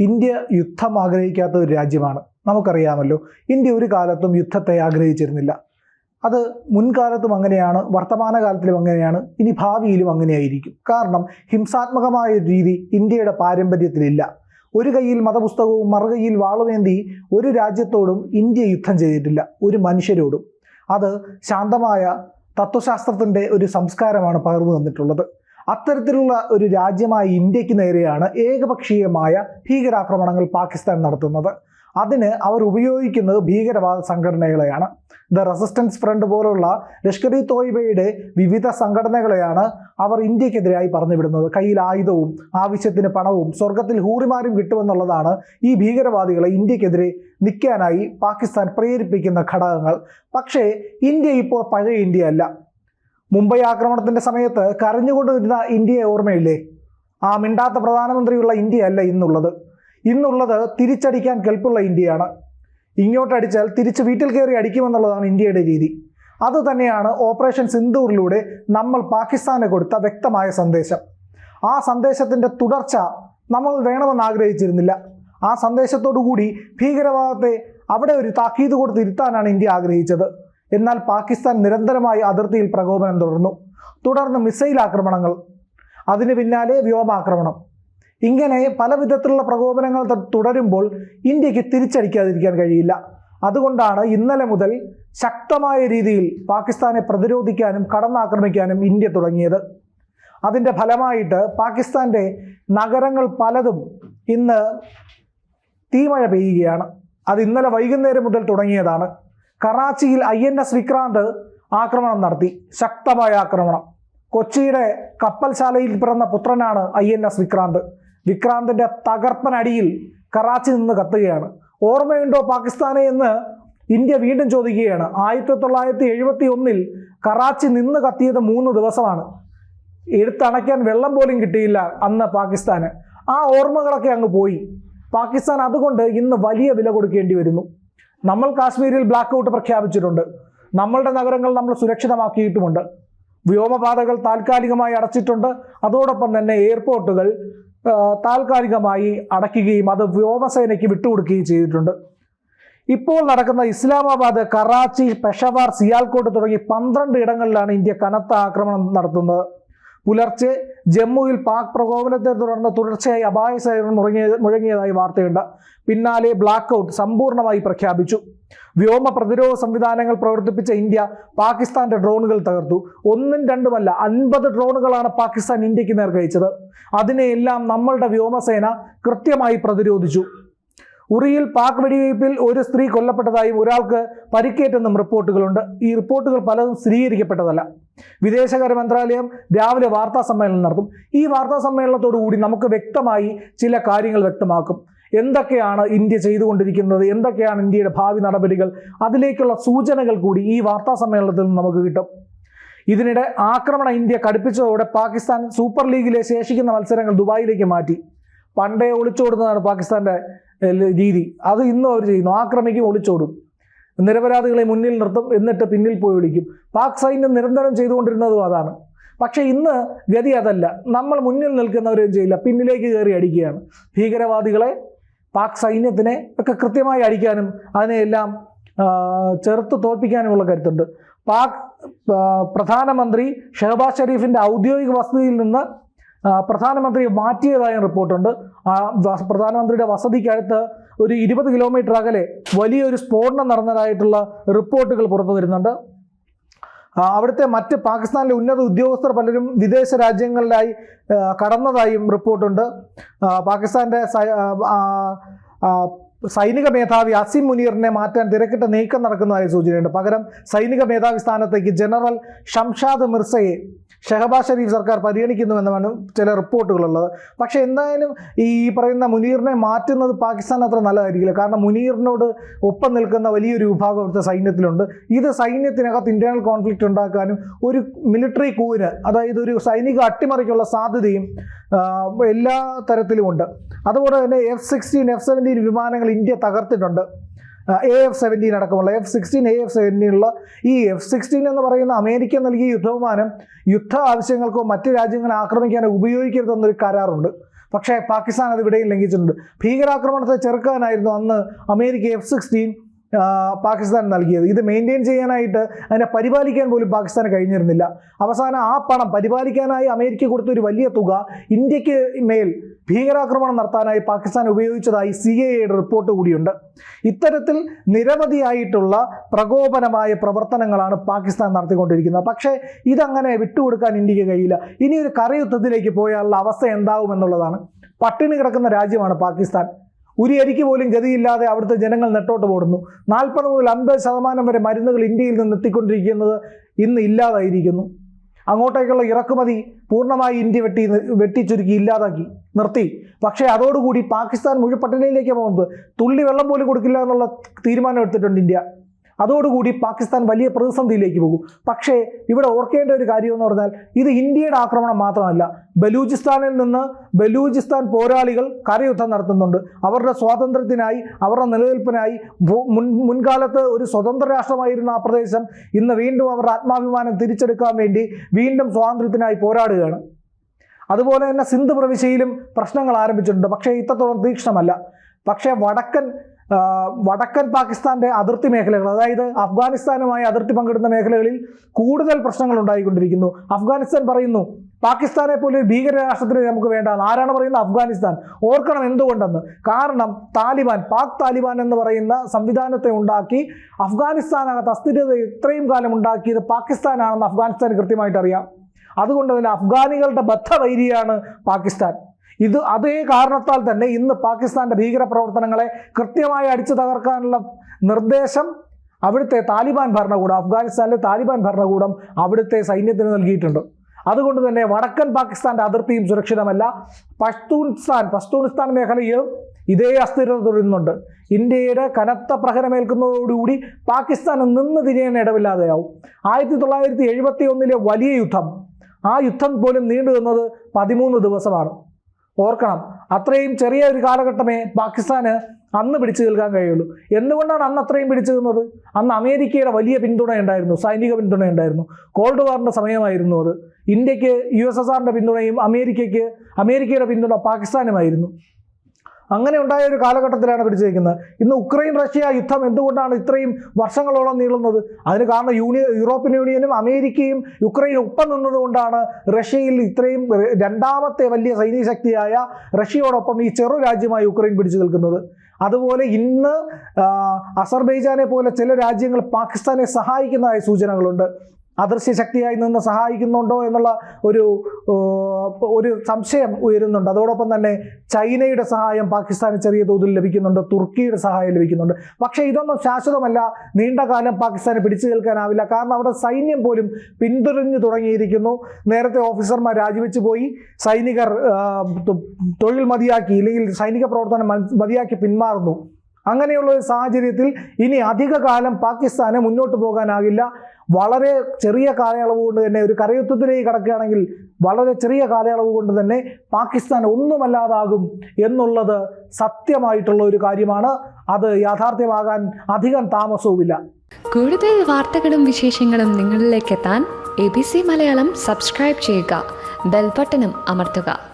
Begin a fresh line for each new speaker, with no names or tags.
India യുദ്ധം ആഗ്രഹിക്കാത്ത ഒരു രാജ്യമാണ്. നമുക്കറിയാമല്ലോ ഇന്ത്യ ഒരു കാലത്തും യുദ്ധത്തെ ആഗ്രഹിച്ചിരുന്നില്ല. അത് മുൻകാലത്തും അങ്ങനെയാണ് വർത്തമാനകാലത്തിലും അങ്ങനെയാണ് ഇനി ഭാവിയിലും അങ്ങനെയായിരിക്കും. കാരണം ഹിംസാത്മകമായ രീതി ഇന്ത്യയുടെ പാരമ്പര്യത്തിലില്ല. ഒരു കയ്യിൽ മതപുസ്തകവും മറുകൈയിൽ വാളുമേന്തി ഒരു രാജ്യത്തോടും ഇന്ത്യ യുദ്ധം ചെയ്തിട്ടില്ല ഒരു മനുഷ്യരോടും. അത് ശാന്തമായ തത്വശാസ്ത്രത്തിന്റെ ഒരു സംസ്കാരമാണ് പകർന്നു തന്നിട്ടുള്ളത്. അത്തരത്തിലുള്ള ഒരു രാജ്യമായ ഇന്ത്യയ്ക്ക് നേരെയാണ് ഏകപക്ഷീയമായ ഭീകരാക്രമണങ്ങൾ പാകിസ്ഥാൻ നടത്തുന്നത്. അതിന് അവർ ഉപയോഗിക്കുന്നത് ഭീകരവാദ സംഘടനകളെയാണ്. ദ റെസിസ്റ്റൻസ് ഫ്രണ്ട് പോലുള്ള ലഷ്കർ ഇ തോയ്ബയുടെ വിവിധ സംഘടനകളെയാണ് അവർ ഇന്ത്യക്കെതിരായി പറഞ്ഞുവിടുന്നത്. കയ്യിൽ ആയുധവും ആവശ്യത്തിന് പണവും സ്വർഗത്തിൽ ഹൂറിമാരും കിട്ടുമെന്നുള്ളതാണ് ഈ ഭീകരവാദികളെ ഇന്ത്യക്കെതിരെ നിൽക്കാനായി പാകിസ്ഥാൻ പ്രേരിപ്പിക്കുന്ന ഘടകങ്ങൾ. പക്ഷേ ഇന്ത്യ ഇപ്പോൾ പഴയ ഇന്ത്യ അല്ല മുംബൈ ആക്രമണത്തിന്റെ സമയത്ത് കരഞ്ഞുകൊണ്ടിരുന്ന ഇന്ത്യയെ ഓർമ്മയില്ലേ? ആ മിണ്ടാത്ത പ്രധാനമന്ത്രിയുള്ള ഇന്ത്യ അല്ല ഇന്നുള്ളത്. ഇന്നുള്ളത് തിരിച്ചടിക്കാൻ കെൽപ്പുള്ള ഇന്ത്യയാണ്. ഇങ്ങോട്ടടിച്ചാൽ തിരിച്ച് വീട്ടിൽ കയറി അടിക്കുമെന്നുള്ളതാണ് ഇന്ത്യയുടെ രീതി. അത് തന്നെയാണ് ഓപ്പറേഷൻ സിന്ദൂറിലൂടെ നമ്മൾ പാകിസ്ഥാനെ കൊടുത്ത വ്യക്തമായ സന്ദേശം. ആ സന്ദേശത്തിന്റെ തുടർച്ച നമ്മൾ വേണമെന്ന് ആഗ്രഹിച്ചിരുന്നില്ല. ആ സന്ദേശത്തോടു കൂടി ഭീകരവാദത്തെ അവിടെ ഒരു താക്കീത് കൊടുത്ത് ഇരുത്താനാണ് ഇന്ത്യ ആഗ്രഹിച്ചത്. എന്നാൽ പാകിസ്ഥാൻ നിരന്തരമായി അതിർത്തിയിൽ പ്രകോപനം തുടർന്നു. തുടർന്ന് മിസൈൽ ആക്രമണങ്ങൾ അതിന് പിന്നാലെ വ്യോമാക്രമണം. ഇങ്ങനെ പല വിധത്തിലുള്ള പ്രകോപനങ്ങൾ തുടരുമ്പോൾ ഇന്ത്യയ്ക്ക് തിരിച്ചടിക്കാതിരിക്കാൻ കഴിയില്ല. അതുകൊണ്ടാണ് ഇന്നലെ മുതൽ ശക്തമായ രീതിയിൽ പാകിസ്ഥാനെ പ്രതിരോധിക്കാനും കടന്നാക്രമിക്കാനും ഇന്ത്യ തുടങ്ങിയത്. അതിന്റെ ഫലമായിട്ട് പാകിസ്ഥാന്റെ നഗരങ്ങൾ പലതും ഇന്ന് തീമഴ പെയ്യുകയാണ്. അത് ഇന്നലെ വൈകുന്നേരം മുതൽ തുടങ്ങിയതാണ്. കറാച്ചിയിൽ ഐ എൻ എസ് വിക്രാന്ത് ആക്രമണം നടത്തി. ശക്തമായ ആക്രമണം. കൊച്ചിയുടെ കപ്പൽശാലയിൽ പിറന്ന പുത്രനാണ് ഐ എൻ എസ് വിക്രാന്ത് വിക്രാന്തിന്റെ തകർപ്പൻ അടിയിൽ കറാച്ചി നിന്ന് കത്തുകയാണ്. ഓർമ്മയുണ്ടോ പാകിസ്ഥാനെ എന്ന് ഇന്ത്യ വീണ്ടും ചോദിക്കുകയാണ്. ആയിരത്തി തൊള്ളായിരത്തി എഴുപത്തി ഒന്നിൽ കറാച്ചി നിന്ന് കത്തിയത് മൂന്ന് ദിവസമാണ്. എടുത്തണയ്ക്കാൻ വെള്ളം പോലും കിട്ടിയില്ല അന്ന് പാകിസ്ഥാന്. ആ ഓർമ്മകളൊക്കെ അങ്ങ് പോയി. പാകിസ്ഥാൻ അതുകൊണ്ട് ഇന്ന് വലിയ വില കൊടുക്കേണ്ടി വരുന്നു. നമ്മൾ കാശ്മീരിൽ ബ്ലാക്ക് ഔട്ട് പ്രഖ്യാപിച്ചിട്ടുണ്ട്. നമ്മളുടെ നഗരങ്ങൾ നമ്മൾ സുരക്ഷിതമാക്കിയിട്ടുമുണ്ട്. വ്യോമപാതകൾ താൽക്കാലികമായി അടച്ചിട്ടുണ്ട്. അതോടൊപ്പം തന്നെ എയർപോർട്ടുകൾ താൽക്കാലികമായി അടയ്ക്കുകയും അത് വ്യോമസേനയ്ക്ക് വിട്ടുകൊടുക്കുകയും ചെയ്തിട്ടുണ്ട്. ഇപ്പോൾ നടക്കുന്ന ഇസ്ലാമാബാദ് കറാച്ചി പെഷവാർ സിയാൽകോട്ട് തുടങ്ങി പന്ത്രണ്ട് ഇടങ്ങളിലാണ് ഇന്ത്യ കനത്ത ആക്രമണം നടത്തുന്നത്. പുലർച്ചെ ജമ്മുവിൽ പാക് പ്രകോപനത്തെ തുടർന്ന് തുടർച്ചയായി അപായ സൈറൺ മുഴങ്ങിയ മുഴങ്ങിയതായി വാർത്തയുണ്ട്. പിന്നാലെ ബ്ലാക്ക് ഔട്ട് സമ്പൂർണമായി പ്രഖ്യാപിച്ചു. വ്യോമ പ്രതിരോധ സംവിധാനങ്ങൾ പ്രവർത്തിപ്പിച്ച ഇന്ത്യ പാകിസ്ഥാന്റെ ഡ്രോണുകൾ തകർത്തു. ഒന്നും രണ്ടുമല്ല അൻപത് ഡ്രോണുകളാണ് പാകിസ്ഥാൻ ഇന്ത്യയ്ക്ക് നേർക്കയച്ചത്. അതിനെയെല്ലാം നമ്മളുടെ വ്യോമസേന കൃത്യമായി പ്രതിരോധിച്ചു. ഉറിയിൽ പാക് വെടിവയ്പിൽ ഒരു സ്ത്രീ കൊല്ലപ്പെട്ടതായും ഒരാൾക്ക് പരിക്കേറ്റെന്നും റിപ്പോർട്ടുകളുണ്ട്. ഈ റിപ്പോർട്ടുകൾ പലതും സ്ഥിരീകരിക്കപ്പെട്ടതല്ല. വിദേശകാര്യ മന്ത്രാലയം രാവിലെ വാർത്താ സമ്മേളനം നടത്തും. ഈ വാർത്താ സമ്മേളനത്തോടു കൂടി നമുക്ക് വ്യക്തമായി ചില കാര്യങ്ങൾ വ്യക്തമാക്കും. എന്തൊക്കെയാണ് ഇന്ത്യ ചെയ്തുകൊണ്ടിരിക്കുന്നത്? എന്തൊക്കെയാണ് ഇന്ത്യയുടെ ഭാവി നടപടികൾ? അതിലേക്കുള്ള സൂചനകൾ കൂടി ഈ വാർത്താ സമ്മേളനത്തിൽ നിന്ന് നമുക്ക് കിട്ടും. ഇതിനിടെ ആക്രമണ ഇന്ത്യ കടുപ്പിച്ചതോടെ പാകിസ്ഥാൻ സൂപ്പർ ലീഗിലെ ശേഷിക്കുന്ന മത്സരങ്ങൾ ദുബായിലേക്ക് മാറ്റി. പണ്ടേ ഒളിച്ചോടുന്നതാണ് പാകിസ്ഥാന്റെ രീതി. അത് ഇന്നും അവർ ചെയ്യുന്നു. ആക്രമിക്കും ഒളിച്ചോടും. നിരപരാധികളെ മുന്നിൽ നിർത്തും എന്നിട്ട് പിന്നിൽ പോയി വിളിക്കും പാക് സൈന്യം നിരന്തരം ചെയ്തുകൊണ്ടിരുന്നതും അതാണ്. പക്ഷേ ഇന്ന് ഗതി അതല്ല. നമ്മൾ മുന്നിൽ നിൽക്കുന്നവരും ചെയ്യില്ല. പിന്നിലേക്ക് കയറി അടിക്കുകയാണ്. ഭീകരവാദികളെ പാക് സൈന്യത്തിനെ ഒക്കെ കൃത്യമായി അടിക്കാനും അതിനെയെല്ലാം ചെറുത്ത് തോൽപ്പിക്കാനുമുള്ള കരുത്തുണ്ട്. പാക് പ്രധാനമന്ത്രി ഷഹബാസ് ഷെരീഫിന്റെ ഔദ്യോഗിക വസതിയിൽ നിന്ന് ആ, പ്രധാനമന്ത്രിയെ മാറ്റിയതായും റിപ്പോർട്ടുണ്ട്. പ്രധാനമന്ത്രിയുടെ വസതിക്കടുത്ത് ഒരു ഇരുപത് കിലോമീറ്റർ അകലെ വലിയൊരു സ്ഫോടനം നടന്നതായിട്ടുള്ള റിപ്പോർട്ടുകൾ പുറത്തു വരുന്നുണ്ട്. അവിടുത്തെ മറ്റ് പാകിസ്ഥാനിലെ ഉന്നത ഉദ്യോഗസ്ഥർ പലരും വിദേശ രാജ്യങ്ങളിലായി കടന്നതായും റിപ്പോർട്ടുണ്ട്. ആ, സൈനിക മേധാവി അസിം മുനീറിനെ മാറ്റാൻ തിരക്കിട്ട നീക്കം നടക്കുന്നതായി സൂചനയുണ്ട്. പകരം സൈനിക മേധാവി സ്ഥാനത്തേക്ക് ജനറൽ ഷംഷാദ് മിർസയെ ഷെഹബാസ് ഷരീഫ് സർക്കാർ പരിഗണിക്കുന്നുവെന്നാണ് ചില റിപ്പോർട്ടുകളുള്ളത്. പക്ഷേ എന്തായാലും ഈ പറയുന്ന മുനീറിനെ മാറ്റുന്നത് പാകിസ്ഥാൻ അത്ര നല്ലതായിരിക്കില്ല. കാരണം മുനീറിനോട് ഒപ്പം നിൽക്കുന്ന വലിയൊരു വിഭാഗം അവിടുത്തെ സൈന്യത്തിലുണ്ട്. ഇത് സൈന്യത്തിനകത്ത് ഇന്റേണൽ കോൺഫ്ലിക്റ്റ് ഉണ്ടാക്കാനും ഒരു മിലിറ്ററി കൂവിന് അതായത് ഒരു സൈനിക അട്ടിമറിക്കുള്ള സാധ്യതയും എല്ലാ തരത്തിലുമുണ്ട്. അതുപോലെ തന്നെ എഫ് സിക്സ്റ്റീൻ എഫ് സെവന്റീൻ വിമാനങ്ങൾ ഇന്ത്യ തകർത്തിട്ടുണ്ട്. എ എഫ് സെവന്റീൻ അടക്കമുള്ള എഫ് സിക്സ്റ്റീൻ എ എഫ് സെവന്റീനുള്ള ഈ എഫ് സിക്സ്റ്റീൻ എന്ന് പറയുന്ന അമേരിക്ക നൽകിയ യുദ്ധവിമാനം യുദ്ധ ആവശ്യങ്ങൾക്കോ മറ്റ് രാജ്യങ്ങളെ ആക്രമിക്കാനോ ഉപയോഗിക്കരുതെന്നൊരു കരാറുണ്ട്. പക്ഷേ പാകിസ്ഥാൻ അത് ഇവിടെയും ലംഘിച്ചിട്ടുണ്ട്. ഭീകരാക്രമണത്തെ ചെറുക്കാനായിരുന്നു അന്ന് അമേരിക്ക എഫ് സിക്സ്റ്റീൻ പാകിസ്ഥാൻ നൽകിയത്. ഇത് മെയിന്റെയിൻ ചെയ്യാനായിട്ട് അതിനെ പരിപാലിക്കാൻ പോലും പാകിസ്ഥാന് കഴിഞ്ഞിരുന്നില്ല. അവസാനം ആ പണം പരിപാലിക്കാനായി അമേരിക്ക കൊടുത്ത ഒരു വലിയ തുക ഇന്ത്യയ്ക്ക് മേൽ ഭീകരാക്രമണം നടത്താനായി പാകിസ്ഥാൻ ഉപയോഗിച്ചതായി സി എ എയുടെ റിപ്പോർട്ട് കൂടിയുണ്ട്. ഇത്തരത്തിൽ നിരവധിയായിട്ടുള്ള പ്രകോപനമായ പ്രവർത്തനങ്ങളാണ് പാകിസ്ഥാൻ നടത്തിക്കൊണ്ടിരിക്കുന്നത്. പക്ഷേ ഇതങ്ങനെ വിട്ടുകൊടുക്കാൻ ഇന്ത്യയ്ക്ക് കഴിയില്ല. ഇനി ഒരു കരയുദ്ധത്തിലേക്ക് പോയാലുള്ള അവസ്ഥ എന്താവുമെന്നുള്ളതാണ്. പട്ടിണി കിടക്കുന്ന രാജ്യമാണ് പാകിസ്ഥാൻ. ഒരു അരിക്ക് പോലും ഗതിയില്ലാതെ അവിടുത്തെ ജനങ്ങൾ നെട്ടോട്ട് പോടുന്നു നാൽപ്പത് മുതൽ അൻപത് ശതമാനം വരെ മരുന്നുകൾ ഇന്ത്യയിൽ നിന്ന് എത്തിക്കൊണ്ടിരിക്കുന്നത് ഇന്ന് ഇല്ലാതായിരിക്കുന്നു. അങ്ങോട്ടേക്കുള്ള ഇറക്കുമതി പൂർണമായി ഇന്ത്യ വെട്ടി വെട്ടിച്ചുരുക്കി ഇല്ലാതാക്കി നിർത്തി. പക്ഷേ അതോടുകൂടി പാകിസ്ഥാൻ മുഴുവൻ പട്ടിണിയിലേക്ക് പോകുന്നത്. തുള്ളി വെള്ളം പോലും കൊടുക്കില്ല എന്നുള്ള തീരുമാനം എടുത്തിട്ടുണ്ട് ഇന്ത്യ. അതോടുകൂടി പാകിസ്ഥാൻ വലിയ പ്രതിസന്ധിയിലേക്ക് പോകും. പക്ഷേ ഇവിടെ ഓർക്കേണ്ട ഒരു കാര്യം എന്ന് പറഞ്ഞാൽ ഇത് ഇന്ത്യയുടെ ആക്രമണം മാത്രമല്ല. ബലൂചിസ്ഥാനിൽ നിന്ന് ബലൂചിസ്ഥാൻ പോരാളികൾ കരയുദ്ധം നടത്തുന്നുണ്ട്. അവരുടെ സ്വാതന്ത്ര്യത്തിനായി അവരുടെ നിലനിൽപ്പിനായി മുൻ മുൻകാലത്ത് ഒരു സ്വതന്ത്ര രാഷ്ട്രമായിരുന്ന ആ പ്രദേശം ഇന്ന് വീണ്ടും അവരുടെ ആത്മാഭിമാനം തിരിച്ചെടുക്കാൻ വേണ്ടി വീണ്ടും സ്വാതന്ത്ര്യത്തിനായി പോരാടുകയാണ്. അതുപോലെ തന്നെ സിന്ധു പ്രവിശ്യയിലും പ്രശ്നങ്ങൾ ആരംഭിച്ചിട്ടുണ്ട്. പക്ഷേ ഇത്രത്തോളം തീക്ഷ്ണമല്ല. പക്ഷേ വടക്കൻ വടക്കൻ പാകിസ്ഥാന്റെ അതിർത്തി മേഖലകൾ അതായത് അഫ്ഗാനിസ്ഥാനുമായി അതിർത്തി പങ്കിടുന്ന മേഖലകളിൽ കൂടുതൽ പ്രശ്നങ്ങൾ ഉണ്ടായിക്കൊണ്ടിരിക്കുന്നു. അഫ്ഗാനിസ്ഥാൻ പറയുന്നു പാകിസ്ഥാനെ പോലെ ഒരു ഭീകരരാഷ്ട്രത്തിന് നമുക്ക് വേണ്ട ആരാണ് പറയുന്നത്? അഫ്ഗാനിസ്ഥാൻ. ഓർക്കണം എന്തുകൊണ്ടെന്ന്. കാരണം താലിബാൻ പാക് താലിബാൻ എന്ന് പറയുന്ന സംവിധാനത്തെ ഉണ്ടാക്കി അഫ്ഗാനിസ്ഥാനകത്ത് അസ്ഥിരത ഇത്രയും കാലം ഉണ്ടാക്കിയത് പാകിസ്ഥാനാണെന്ന് അഫ്ഗാനിസ്ഥാൻ കൃത്യമായിട്ട് അറിയാം അതുകൊണ്ട് തന്നെ അഫ്ഗാനികളുടെ ബദ്ധവൈരിയാണ് പാകിസ്ഥാൻ. ഇത് അതേ കാരണത്താൽ തന്നെ ഇന്ന് പാകിസ്ഥാന്റെ ഭീകര പ്രവർത്തനങ്ങളെ കൃത്യമായി അടിച്ചു തകർക്കാനുള്ള നിർദ്ദേശം അവിടുത്തെ താലിബാൻ ഭരണകൂടം അഫ്ഗാനിസ്ഥാനിലെ താലിബാൻ ഭരണകൂടം അവിടുത്തെ സൈന്യത്തിന് നൽകിയിട്ടുണ്ട്. അതുകൊണ്ട് തന്നെ വടക്കൻ പാകിസ്ഥാന്റെ അതിർത്തിയും സുരക്ഷിതമല്ല. പഷ്തൂൻസ്ഥാൻ പഷ്തൂണിസ്ഥാൻ മേഖലയിലും ഇതേ അസ്ഥിരത തുടരുന്നുണ്ട്. ഇന്ത്യയുടെ കനത്ത പ്രഹരമേൽക്കുന്നതോടുകൂടി പാകിസ്ഥാൻ നിന്ന് തിരിയാൻ ഇടവില്ലാതെയാവും. ആയിരത്തി തൊള്ളായിരത്തി എഴുപത്തി ഒന്നിലെ വലിയ യുദ്ധം ആ യുദ്ധം പോലും നീണ്ടു നിന്നത് പതിമൂന്ന് ദിവസമാണ്. ഓർക്കണം. അത്രയും ചെറിയ ഒരു കാലഘട്ടമേ പാകിസ്ഥാന് അന്ന് പിടിച്ചു നിൽക്കാൻ കഴിയുള്ളൂ. എന്തുകൊണ്ടാണ് അന്ന് അത്രയും പിടിച്ചു നിന്നത്? അന്ന് അമേരിക്കയുടെ വലിയ പിന്തുണയുണ്ടായിരുന്നു സൈനിക പിന്തുണയുണ്ടായിരുന്നു. കോൾഡ് വാറിന്റെ സമയമായിരുന്നു അത്. ഇന്ത്യയ്ക്ക് യു എസ് എസ് ആറിന്റെ പിന്തുണയും അമേരിക്കയ്ക്ക് അമേരിക്കയുടെ പിന്തുണ പാകിസ്ഥാനുമായിരുന്നു. അങ്ങനെ ഉണ്ടായ ഒരു കാലഘട്ടത്തിലാണ് പിടിച്ചിരിക്കുന്നത്. ഇന്ന് ഉക്രൈൻ റഷ്യ യുദ്ധം എന്തുകൊണ്ടാണ് ഇത്രയും വർഷങ്ങളോളം നീളുന്നത്? അതിന് കാരണം യൂണിയ യൂറോപ്യൻ യൂണിയനും അമേരിക്കയും യുക്രൈൻ ഒപ്പം നിന്നതുകൊണ്ടാണ് റഷ്യയിൽ ഇത്രയും രണ്ടാമത്തെ വലിയ സൈനിക ശക്തിയായ റഷ്യയോടൊപ്പം ഈ ചെറു രാജ്യമായി യുക്രൈൻ പിടിച്ചു നിൽക്കുന്നത്. അതുപോലെ ഇന്ന് അസർബൈജാനെ പോലെ ചില രാജ്യങ്ങൾ പാകിസ്ഥാനെ സഹായിക്കുന്നതായി സൂചനകളുണ്ട്. അദൃശ്യ ശക്തിയായി നിന്ന് സഹായിക്കുന്നുണ്ടോ എന്നുള്ള ഒരു ഒരു സംശയം ഉയരുന്നുണ്ട്. അതോടൊപ്പം തന്നെ ചൈനയുടെ സഹായം പാകിസ്ഥാന് ചെറിയ തോതിൽ ലഭിക്കുന്നുണ്ട്. തുർക്കിയുടെ സഹായം ലഭിക്കുന്നുണ്ട്. പക്ഷേ ഇതൊന്നും ശാശ്വതമല്ല. നീണ്ടകാലം പാകിസ്ഥാനെ പിടിച്ചു നിൽക്കാനാവില്ല. കാരണം അവരുടെ സൈന്യം പോലും പിന്തുടഞ്ഞു തുടങ്ങിയിരിക്കുന്നു. നേരത്തെ ഓഫീസർമാർ രാജിവെച്ച് പോയി. സൈനികർ തൊഴിൽ മതിയാക്കി ഇല്ലെങ്കിൽ സൈനിക പ്രവർത്തനം മതിയാക്കി പിന്മാറുന്നു. അങ്ങനെയുള്ള ഒരു സാഹചര്യത്തിൽ ഇനി അധിക കാലം പാകിസ്ഥാന് മുന്നോട്ട് പോകാനാകില്ല. വളരെ ചെറിയ കാലയളവ് കൊണ്ട് തന്നെ ഒരു കരയുദ്ധത്തിലേക്ക് കടക്കുകയാണെങ്കിൽ വളരെ ചെറിയ കാലയളവ് കൊണ്ട് തന്നെ പാകിസ്ഥാൻ ഒന്നുമല്ലാതാകും എന്നുള്ളത് സത്യമായിട്ടുള്ള ഒരു കാര്യമാണ്. അത് യാഥാർത്ഥ്യമാകാൻ അധികം താമസവുമില്ല.
കൂടുതൽ വാർത്തകളും വിശേഷങ്ങളും നിങ്ങളിലേക്ക് എത്താൻ A B C Malayalam subscribe ചെയ്യുക. ബെൽബട്ടനും അമർത്തുക.